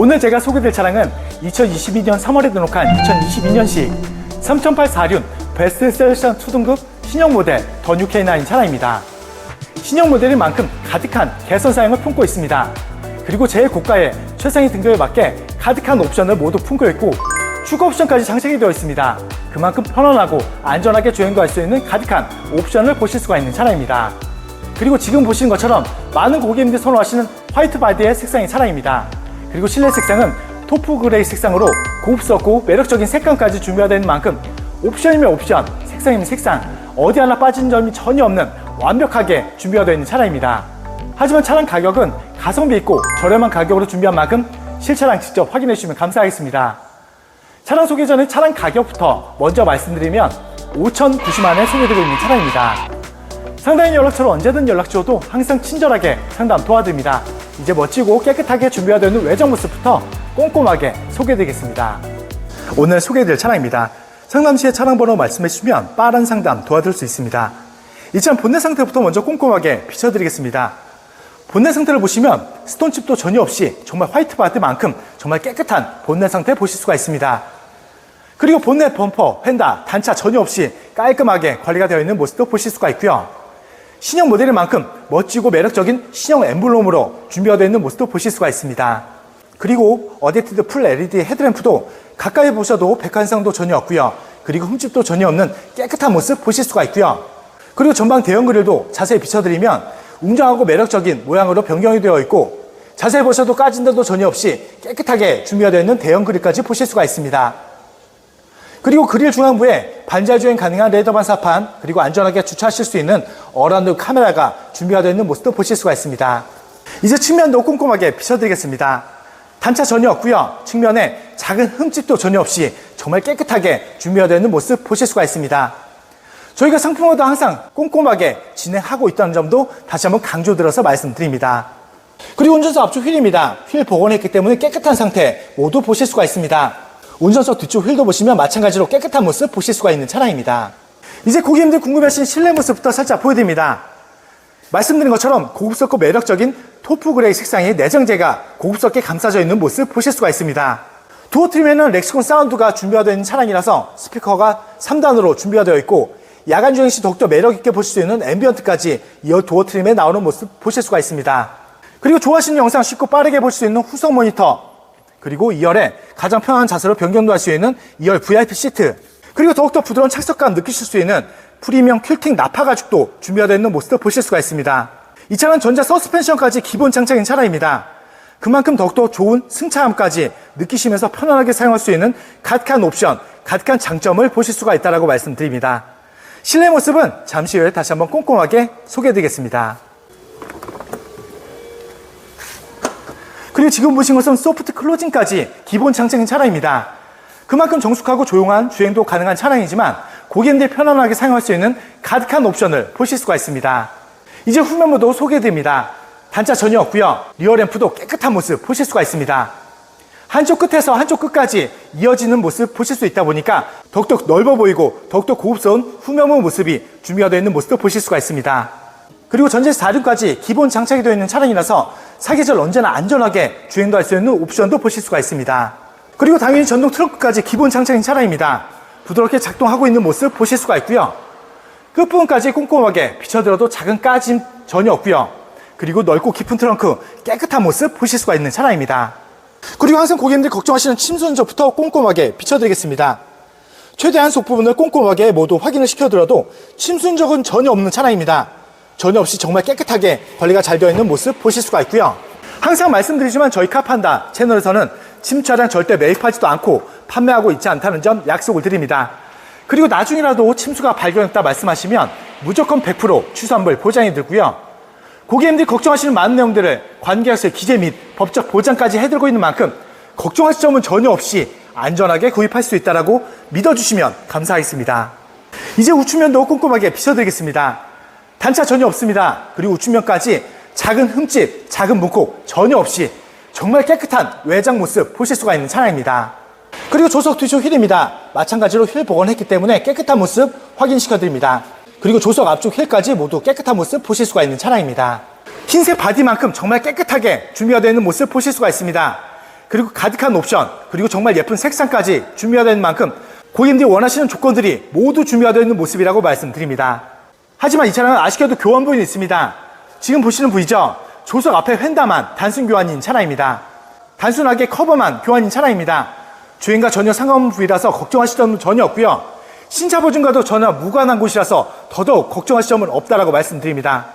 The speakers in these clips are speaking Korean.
오늘 제가 소개될 차량은 2022년 3월에 등록한 2022년식 3008 4륜 베스트 셀렉션 2등급 신형 모델 더 뉴 K9 차량입니다. 신형 모델인 만큼 가득한 개선 사양을 품고 있습니다. 그리고 제일 고가의 최상위 등급에 맞게 가득한 옵션을 모두 품고 있고 추가 옵션까지 장착이 되어 있습니다. 그만큼 편안하고 안전하게 주행도 할 수 있는 가득한 옵션을 보실 수가 있는 차량입니다. 그리고 지금 보시는 것처럼 많은 고객님들이 선호하시는 화이트 바디의 색상의 차량입니다. 그리고 실내 색상은 토프 그레이 색상으로 고급스럽고 매력적인 색감까지 준비가 되는 만큼 옵션이면 옵션, 색상이면 색상, 어디 하나 빠진 점이 전혀 없는 완벽하게 준비가 되어 있는 차량입니다. 하지만 차량 가격은 가성비 있고 저렴한 가격으로 준비한 만큼 실차량 직접 확인해 주시면 감사하겠습니다. 차량 소개 전에 차량 가격부터 먼저 말씀드리면 5,090만에 소개드리고 있는 차량입니다. 상담인 연락처로 언제든 연락 주어도 항상 친절하게 상담 도와드립니다. 이제 멋지고 깨끗하게 준비가 되는 외장 모습부터 꼼꼼하게 소개해드리겠습니다. 오늘 소개해드릴 차량입니다. 상담 시에 차량 번호 말씀해 주시면 빠른 상담 도와드릴 수 있습니다. 이 차량 본넷 상태부터 먼저 꼼꼼하게 비춰드리겠습니다. 본넷 상태를 보시면 스톤칩도 전혀 없이 정말 화이트 바드만큼 정말 깨끗한 본넷 상태 보실 수가 있습니다. 그리고 본넷 범퍼, 휀다, 단차 전혀 없이 깔끔하게 관리가 되어 있는 모습도 보실 수가 있고요. 신형 모델인 만큼 멋지고 매력적인 신형 엠블럼으로 준비가 되어 있는 모습도 보실 수가 있습니다. 그리고 어댑티드 풀 LED 헤드램프도 가까이 보셔도 백한상도 전혀 없고요. 그리고 흠집도 전혀 없는 깨끗한 모습 보실 수가 있고요. 그리고 전방 대형 그릴도 자세히 비춰드리면 웅장하고 매력적인 모양으로 변경이 되어 있고 자세히 보셔도 까진 데도 전혀 없이 깨끗하게 준비가 되어 있는 대형 그릴까지 보실 수가 있습니다. 그리고 그릴 중앙부에 반잘 주행 가능한 레더 반사판 그리고 안전하게 주차하실 수 있는 어라운드 카메라가 준비가 되어 있는 모습도 보실 수가 있습니다. 이제 측면도 꼼꼼하게 비춰드리겠습니다. 단차 전혀 없고요. 측면에 작은 흠집도 전혀 없이 정말 깨끗하게 준비가 되어 있는 모습 보실 수가 있습니다. 저희가 상품화도 항상 꼼꼼하게 진행하고 있다는 점도 다시 한번 강조 들어서 말씀드립니다. 그리고 운전석 앞쪽 휠입니다. 휠 복원했기 때문에 깨끗한 상태 모두 보실 수가 있습니다. 운전석 뒤쪽 휠도 보시면 마찬가지로 깨끗한 모습 보실 수가 있는 차량입니다. 이제 고객님들 궁금해하신 실내 모습부터 살짝 보여드립니다. 말씀드린 것처럼 고급스럽고 매력적인 토프 그레이 색상의 내장재가 고급스럽게 감싸져 있는 모습 보실 수가 있습니다. 도어 트림에는 렉시콘 사운드가 준비가 있는 차량이라서 스피커가 3단으로 준비가 되어 있고 야간 주행 시 더욱더 매력있게 보실 수 있는 앰비언트까지 이 도어 트림에 나오는 모습 보실 수가 있습니다. 그리고 좋아하시는 영상 쉽고 빠르게 볼 수 있는 후속 모니터 그리고 2열에 가장 편안한 자세로 변경도 할 수 있는 2열 VIP 시트 그리고 더욱더 부드러운 착석감 느끼실 수 있는 프리미엄 퀼팅 나파 가죽도 준비가 되어 있는 모습도 보실 수가 있습니다. 이 차는 전자 서스펜션까지 기본 장착인 차량입니다. 그만큼 더욱더 좋은 승차감까지 느끼시면서 편안하게 사용할 수 있는 가득한 옵션, 가득한 장점을 보실 수가 있다고 말씀드립니다. 실내 모습은 잠시 후에 다시 한번 꼼꼼하게 소개해드리겠습니다. 그리고 지금 보신 것은 소프트 클로징까지 기본 장착인 차량입니다. 그만큼 정숙하고 조용한 주행도 가능한 차량이지만 고객님들 편안하게 사용할 수 있는 가득한 옵션을 보실 수가 있습니다. 이제 후면부도 소개해드립니다. 단차 전혀 없고요. 리어 램프도 깨끗한 모습 보실 수가 있습니다. 한쪽 끝에서 한쪽 끝까지 이어지는 모습 보실 수 있다 보니까 더욱더 넓어 보이고 더욱더 고급스러운 후면부 모습이 준비가 되어 있는 모습도 보실 수가 있습니다. 그리고 전체 4륜까지 기본 장착이 되어 있는 차량이라서 사계절 언제나 안전하게 주행도 할 수 있는 옵션도 보실 수가 있습니다. 그리고 당연히 전동 트렁크까지 기본 장착인 차량입니다. 부드럽게 작동하고 있는 모습 보실 수가 있고요. 끝부분까지 꼼꼼하게 비춰들어도 작은 까짐 전혀 없고요. 그리고 넓고 깊은 트렁크 깨끗한 모습 보실 수가 있는 차량입니다. 그리고 항상 고객님들이 걱정하시는 침순저부터 꼼꼼하게 비춰드리겠습니다. 최대한 속 부분을 꼼꼼하게 모두 확인을 시켜드려도 침순적은 전혀 없는 차량입니다. 전혀 없이 정말 깨끗하게 관리가 잘 되어 있는 모습 보실 수가 있고요. 항상 말씀드리지만 저희 카판다 채널에서는 침 차량 절대 매입하지도 않고 판매하고 있지 않다는 점 약속을 드립니다. 그리고 나중이라도 침수가 발견했다 말씀하시면 무조건 100% 취소 환불 보장이 들고요. 고객님들이 걱정하시는 많은 내용들을 관계약서의 기재 및 법적 보장까지 해들고 있는 만큼 걱정하실 점은 전혀 없이 안전하게 구입할 수 있다라고 믿어주시면 감사하겠습니다. 이제 우측면도 꼼꼼하게 비춰드리겠습니다. 단차 전혀 없습니다. 그리고 우측면까지 작은 흠집, 작은 문콕 전혀 없이 정말 깨끗한 외장 모습 보실 수가 있는 차량입니다. 그리고 조석 뒤쪽 휠입니다. 마찬가지로 휠 복원했기 때문에 깨끗한 모습 확인시켜 드립니다. 그리고 조석 앞쪽 휠까지 모두 깨끗한 모습 보실 수가 있는 차량입니다. 흰색 바디만큼 정말 깨끗하게 준비가 되어 있는 모습 보실 수가 있습니다. 그리고 가득한 옵션, 그리고 정말 예쁜 색상까지 준비가 되는 만큼 고객님들이 원하시는 조건들이 모두 준비가 되어 있는 모습이라고 말씀드립니다. 하지만 이 차량은 아쉽게도 교환 부분이 있습니다. 지금 보시는 부위죠? 조석 앞에 휀다만 단순 교환인 차량입니다. 단순하게 커버만 교환인 차량입니다. 주행과 전혀 상관없는 부위라서 걱정하실 점은 전혀 없고요. 신차 보증과도 전혀 무관한 곳이라서 더더욱 걱정하실 점은 없다라고 말씀드립니다.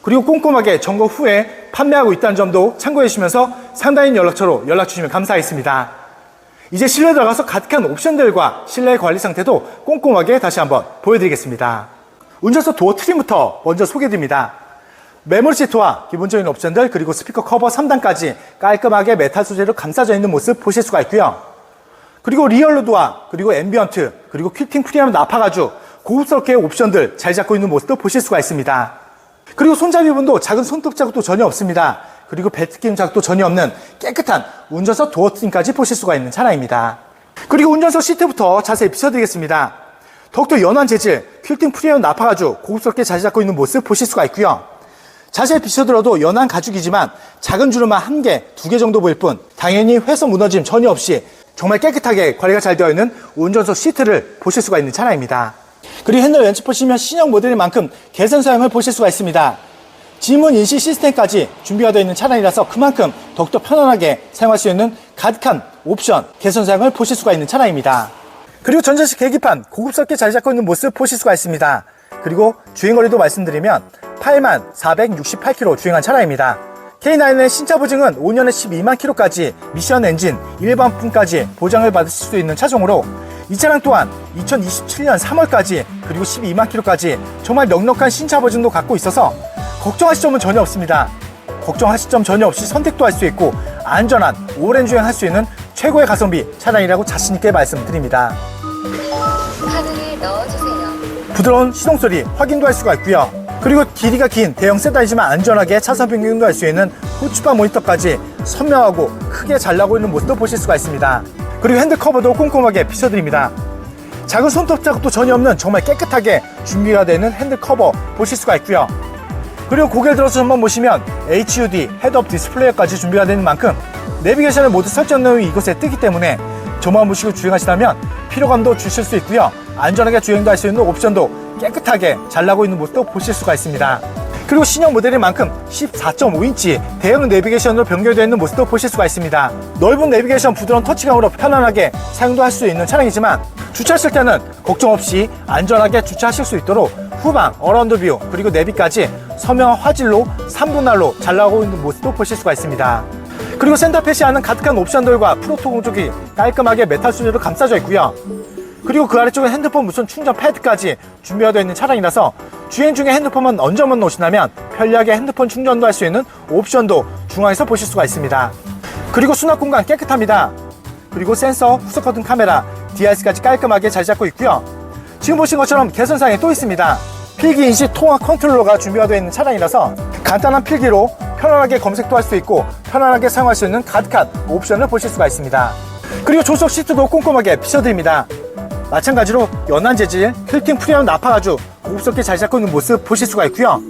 그리고 꼼꼼하게 점검 후에 판매하고 있다는 점도 참고해 주시면서 상단인 연락처로 연락 주시면 감사하겠습니다. 이제 실내 들어가서 가득한 옵션들과 실내 관리 상태도 꼼꼼하게 다시 한번 보여드리겠습니다. 운전석 도어 트림부터 먼저 소개드립니다. 메모리 시트와 기본적인 옵션들 그리고 스피커 커버 3단까지 깔끔하게 메탈 소재로 감싸져 있는 모습 보실 수가 있고요. 그리고 리얼로드와 그리고 앰비언트 그리고 퀼팅 프리미엄 나파 가죽 고급스럽게 옵션들 잘 잡고 있는 모습도 보실 수가 있습니다. 그리고 손잡이 부분도 작은 손톱 자국도 전혀 없습니다. 그리고 벨트 끼임 자국도 전혀 없는 깨끗한 운전석 도어 트림까지 보실 수가 있는 차량입니다. 그리고 운전석 시트부터 자세히 비춰드리겠습니다. 더욱더 연한 재질, 퀼팅 프리미엄 나파 가죽 고급스럽게 자리 잡고 있는 모습 보실 수가 있고요. 자세히 비춰들어도 연한 가죽이지만 작은 주름만 한 개, 두 개 정도 보일 뿐 당연히 회선 무너짐 전혀 없이 정말 깨끗하게 관리가 잘 되어 있는 운전석 시트를 보실 수가 있는 차량입니다. 그리고 핸들 왼쪽 보시면 신형 모델인 만큼 개선 사양을 보실 수가 있습니다. 지문 인식 시스템까지 준비가 되어 있는 차량이라서 그만큼 더욱더 편안하게 사용할 수 있는 가득한 옵션 개선 사양을 보실 수가 있는 차량입니다. 그리고 전자식 계기판 고급스럽게 자리 잡고 있는 모습 보실 수가 있습니다. 그리고 주행거리도 말씀드리면 8만 468km 주행한 차량입니다. K9의 신차 보증은 5년에 12만 km까지 미션 엔진 일반품까지 보장을 받으실 수 있는 차종으로 이 차량 또한 2027년 3월까지 그리고 12만 km까지 정말 넉넉한 신차 보증도 갖고 있어서 걱정하실 점은 전혀 없습니다. 걱정하실 점 전혀 없이 선택도 할 수 있고 안전한 오랜 주행할 수 있는 최고의 가성비 차량이라고 자신있게 말씀드립니다. 부드러운 시동 소리 확인도 할 수가 있고요. 그리고 길이가 긴 대형 세단이지만 안전하게 차선 변경도 할 수 있는 후추바 모니터까지 선명하고 크게 잘 나고 있는 모습도 보실 수가 있습니다. 그리고 핸드 커버도 꼼꼼하게 비춰드립니다. 작은 손톱 자국도 전혀 없는 정말 깨끗하게 준비가 되는 핸드 커버 보실 수가 있고요. 그리고 고개를 들어서 한번 보시면 HUD 헤드업 디스플레이까지 준비가 되는 만큼 내비게이션을 모두 설정 내용이 이곳에 뜨기 때문에 저만 보시고 주행하시다면 피로감도 주실 수 있고요. 안전하게 주행도 할 수 있는 옵션도 깨끗하게 잘 나고 있는 모습도 보실 수가 있습니다. 그리고 신형 모델인 만큼 14.5인치 대형 내비게이션으로 변경되어 있는 모습도 보실 수가 있습니다. 넓은 내비게이션 부드러운 터치감으로 편안하게 사용도 할 수 있는 차량이지만 주차하실 때는 걱정 없이 안전하게 주차하실 수 있도록 후방, 어라운드 뷰, 그리고 내비까지 선명한 화질로 3분할로 잘 나오고 있는 모습도 보실 수가 있습니다. 그리고 안은 가득한 옵션들과 프로토 공조기 깔끔하게 메탈 소재로 감싸져 있고요. 그리고 그 아래쪽에 핸드폰 무선 충전 패드까지 준비가 되어 있는 차량이라서 주행 중에 핸드폰만 얹어만 놓으신다면 편리하게 핸드폰 충전도 할 수 있는 옵션도 중앙에서 보실 수가 있습니다. 그리고 수납 공간 깨끗합니다. 그리고 센서, 후속 커튼 카메라, DRS까지 깔끔하게 잘 잡고 있고요. 지금 보신 것처럼 개선사항이 또 있습니다. 필기 인식 통합 컨트롤러가 준비가 되어 있는 차량이라서 간단한 필기로 편안하게 검색도 할 수 있고 편안하게 사용할 수 있는 가득한 옵션을 보실 수가 있습니다. 그리고 조석 시트도 꼼꼼하게 비춰드립니다. 마찬가지로 연한 재질, 퀼팅 프리미엄 나파 가죽 고급스럽게 잘 잡고 있는 모습 보실 수가 있고요.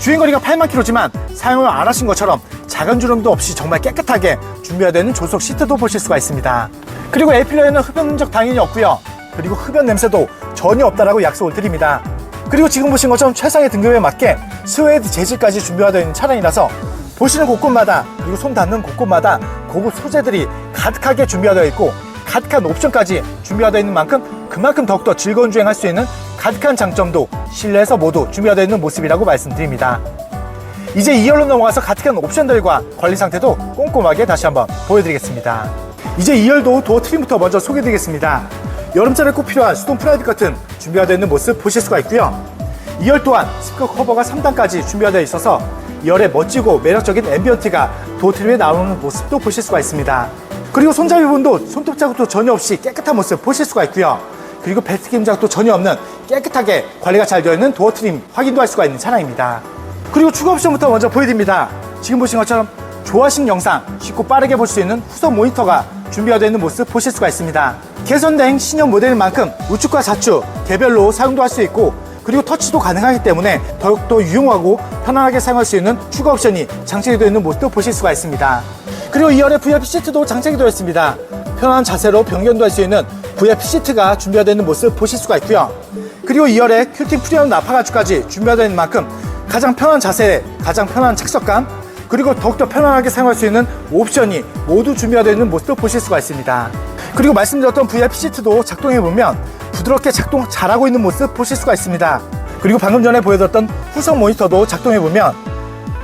주행거리가 8만 킬로지만 사용을 안 하신 것처럼 작은 주름도 없이 정말 깨끗하게 준비가 되는 조석 시트도 보실 수가 있습니다. 그리고 에이필러에는 흡연 흔적 당연히 없고요. 그리고 흡연 냄새도 전혀 없다라고 약속을 드립니다. 그리고 지금 보신 것처럼 최상의 등급에 맞게 스웨이드 재질까지 준비가 되어 있는 차량이라서 보시는 곳곳마다 그리고 손 닿는 곳곳마다 고급 소재들이 가득하게 준비가 되어 있고 가득한 옵션까지 준비가 되어 있는 만큼 그만큼 더욱더 즐거운 주행할 수 있는 가득한 장점도 실내에서 모두 준비가 되어 있는 모습이라고 말씀드립니다. 이제 2열로 넘어가서 가득한 옵션들과 관리 상태도 꼼꼼하게 다시 한번 보여드리겠습니다. 이제 2열도 도어 트림부터 먼저 소개해드리겠습니다. 여름철에 꼭 필요한 수동 프라이빗 같은 준비가 되어 있는 모습 보실 수가 있고요. 2열 또한 스피커 커버가 3단까지 준비가 되어 있어서 2열의 멋지고 매력적인 앰비언트가 도어 트림에 나오는 모습도 보실 수가 있습니다. 그리고 손잡이 부분도 손톱 자국도 전혀 없이 깨끗한 모습 보실 수가 있고요. 그리고 벨트 김 자국도 전혀 없는 깨끗하게 관리가 잘 되어 있는 도어 트림 확인도 할 수가 있는 차량입니다. 그리고 추가 옵션부터 먼저 보여드립니다. 지금 보신 것처럼 좋아하시는 영상 쉽고 빠르게 볼 수 있는 후속 모니터가 준비가 되어 있는 모습 보실 수가 있습니다. 개선된 신형 모델인 만큼 우측과 좌측 개별로 사용도 할 수 있고 그리고 터치도 가능하기 때문에 더욱더 유용하고 편안하게 사용할 수 있는 추가 옵션이 장착이 되어 있는 모습도 보실 수가 있습니다. 그리고 2열에 VIP 시트도 장착이 되어 있습니다. 편안한 자세로 변경도 할 수 있는 VIP 시트가 준비가 되어 있는 모습 보실 수가 있고요. 그리고 2열에 큐팅 프리엄 나파 가죽까지 준비가 되어 있는 만큼 가장 편한 자세, 가장 편한 착석감, 그리고 더욱더 편안하게 사용할 수 있는 옵션이 모두 준비가 되어 있는 모습도 보실 수가 있습니다. 그리고 말씀드렸던 VIP 시트도 작동해 보면 부드럽게 작동 잘하고 있는 모습 보실 수가 있습니다. 그리고 방금 전에 보여드렸던 후속 모니터도 작동해 보면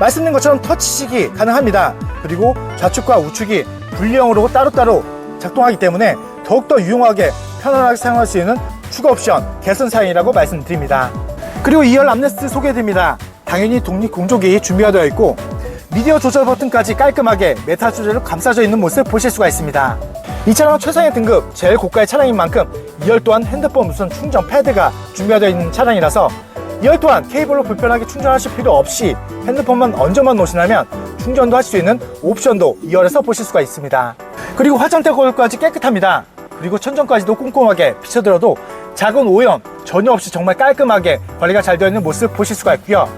말씀드린 것처럼 터치식이 가능합니다. 그리고 좌측과 우측이 분리형으로 따로따로 작동하기 때문에 더욱더 유용하게 편안하게 사용할 수 있는 추가 옵션 개선 사양이라고 말씀드립니다. 그리고 2열 암레스트 소개해드립니다. 당연히 독립 공조기 준비가 되어 있고 미디어 조절 버튼까지 깔끔하게 메탈 소재로 감싸져 있는 모습 보실 수가 있습니다. 이 차량은 최상의 등급, 제일 고가의 차량인 만큼 2열 또한 핸드폰 무선 충전 패드가 준비가 되어 있는 차량이라서 2열 또한 케이블로 불편하게 충전하실 필요 없이 핸드폰만 얹어만 놓으시면 충전도 할 수 있는 옵션도 2열에서 보실 수가 있습니다. 그리고 화장대 거울까지 깨끗합니다. 그리고 천정까지도 꼼꼼하게 비춰들어도 작은 오염 전혀 없이 정말 깔끔하게 관리가 잘 되어 있는 모습 보실 수가 있고요.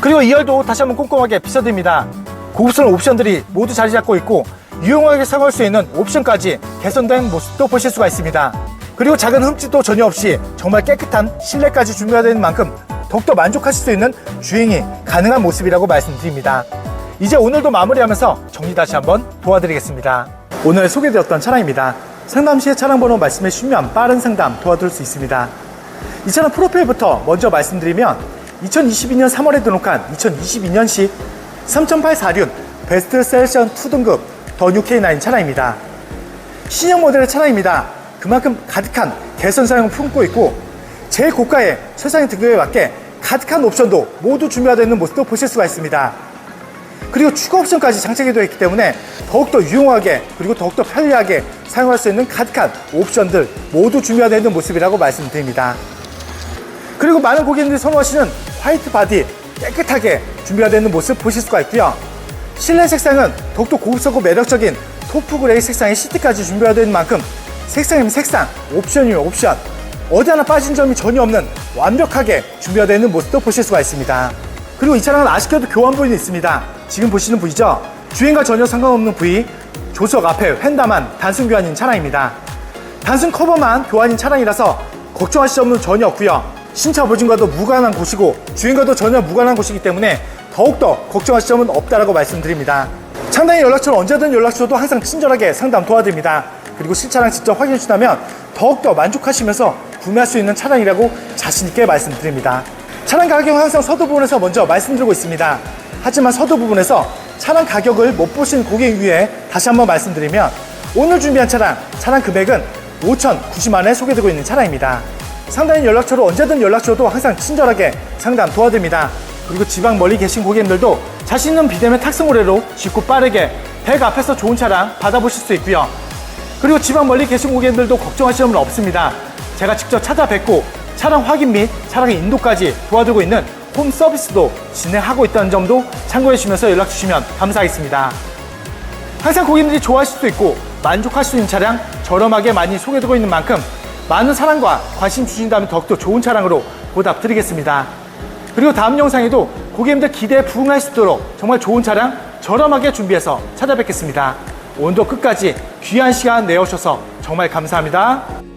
그리고 2열도 다시 한번 꼼꼼하게 비춰드립니다. 고급스러운 옵션들이 모두 자리 잡고 있고 유용하게 사용할 수 있는 옵션까지 개선된 모습도 보실 수가 있습니다. 그리고 작은 흠집도 전혀 없이 정말 깨끗한 실내까지 준비가 되는 만큼 더욱더 만족하실 수 있는 주행이 가능한 모습이라고 말씀드립니다. 이제 오늘도 마무리하면서 정리 다시 한번 도와드리겠습니다. 오늘 소개되었던 차량입니다. 상담 시에 차량 번호 말씀해 주시면 빠른 상담 도와드릴 수 있습니다. 이 차량 프로필부터 먼저 말씀드리면 2022년 3월에 등록한 2022년식 3084륜 베스트 셀션 2등급 더뉴 K9 차량입니다. 신형 모델의 차량입니다. 그만큼 가득한 개선 사용을 품고 있고 제일 고가의 최상의 등급에 맞게 가득한 옵션도 모두 준비가 되어 있는 모습도 보실 수가 있습니다. 그리고 추가 옵션까지 장착이 되어 있기 때문에 더욱더 유용하게 그리고 더욱더 편리하게 사용할 수 있는 가득한 옵션들 모두 준비가 되어 있는 모습이라고 말씀드립니다. 그리고 많은 고객님들이 선호하시는 화이트 바디 깨끗하게 준비가 되어 있는 모습 보실 수가 있고요. 실내 색상은 더욱더 고급스럽고 매력적인 토프 그레이 색상의 시트까지 준비가 되는 만큼 색상이면 색상, 옵션이면 옵션 어디 하나 빠진 점이 전혀 없는 완벽하게 준비가 되어 있는 모습도 보실 수가 있습니다. 그리고 이 차량은 아쉽게도 교환 부분이 있습니다. 지금 보시는 부위죠? 주행과 전혀 상관없는 부위 조석 앞에 휀다만 단순 교환인 차량입니다. 단순 커버만 교환인 차량이라서 걱정하실 점은 전혀 없고요. 신차 보증과도 무관한 곳이고 주행과도 전혀 무관한 곳이기 때문에 더욱더 걱정하실 점은 없다라고 말씀드립니다. 상당히 연락처는 언제든 연락 주셔도 항상 친절하게 상담 도와드립니다. 그리고 실차량 직접 확인해 주시다면 더욱더 만족하시면서 구매할 수 있는 차량이라고 자신있게 말씀드립니다. 차량 가격은 항상 서두 부분에서 먼저 말씀드리고 있습니다. 하지만 서두 부분에서 차량 가격을 못 보신 고객 위해 다시 한번 말씀드리면 오늘 준비한 차량, 차량 금액은 5,090만 원에 소개되고 있는 차량입니다. 상단인 연락처로 언제든 연락 주셔도 항상 친절하게 상담 도와드립니다. 그리고 지방 멀리 계신 고객님들도 자신 있는 비대면 탁스모레로 쉽고 빠르게 백 앞에서 좋은 차량 받아보실 수 있고요. 그리고 지방 멀리 계신 고객님들도 걱정하실 점은 없습니다. 제가 직접 찾아뵙고 차량 확인 및 차량의 인도까지 도와주고 있는 홈 서비스도 진행하고 있다는 점도 참고해 주시면서 연락 주시면 감사하겠습니다. 항상 고객님들이 좋아하실 수 있고 만족할 수 있는 차량 저렴하게 많이 소개되고 있는 만큼 많은 사랑과 관심 주신다면 더욱더 좋은 차량으로 보답드리겠습니다. 그리고 다음 영상에도 고객님들 기대에 부응할 수 있도록 정말 좋은 차량 저렴하게 준비해서 찾아뵙겠습니다. 오늘도 끝까지 귀한 시간 내어주셔서 정말 감사합니다.